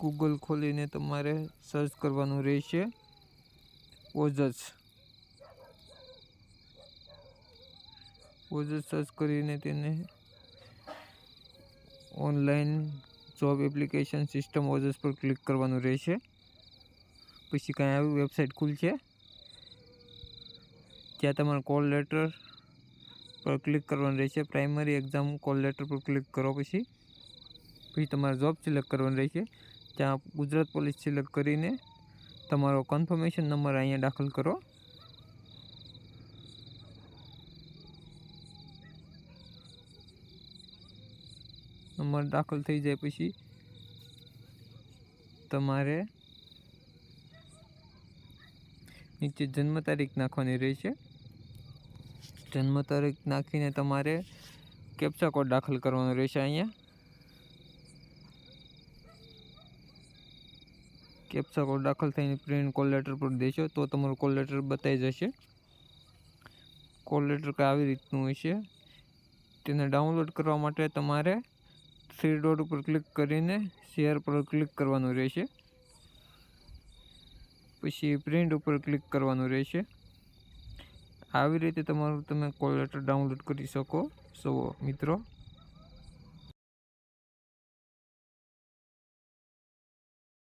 Google ખોલીને તમારે search કરવાનું રહેશે. ઓજસ ઓજસ સર્ચ કરીને તેને online job application system Ojas પર ક્લિક કરવાનું રહેશે. પછી કાંઈ આવી વેબસાઇટ ખુલશે જ્યાં તમારે કોલ લેટર પર ક્લિક કરવાનું રહેશે. પ્રાઇમરી એક્ઝામ કોલ લેટર પર ક્લિક કરો પછી. પછી તમારે જોબ સિલેક્ટ કરવાની રહેશે. ત્યાં ગુજરાત પોલીસ સિલેક્ટ કરીને તમારો કન્ફર્મેશન નંબર અહીંયા દાખલ કરો. નંબર દાખલ થઈ જાય પછી તમારે નીચે જન્મ તારીખ નાખવાની રહેશે. જન્મ તારીખ નાખીને તમારે કેપ્ચા કોડ દાખલ કરવાનો રહેશે અહીંયા. કેપ્ચા કોડ દાખલ થઈને પ્રિન્ટ કોલ લેટર પર દેશો, તો તમારું કોલ લેટર બતાવી જશે. કોલ લેટર કંઈ આવી રીતનું હોય છે? તેને ડાઉનલોડ કરવા માટે તમારે થ્રી ડોટ ઉપર ક્લિક કરીને શેર પર ક્લિક કરવાનું રહેશે. પછી પ્રિન્ટ ઉપર ક્લિક કરવાનું રહેશે. આવી રીતે તમારું તમે કોલ લેટર ડાઉનલોડ કરી શકો. સો મિત્રો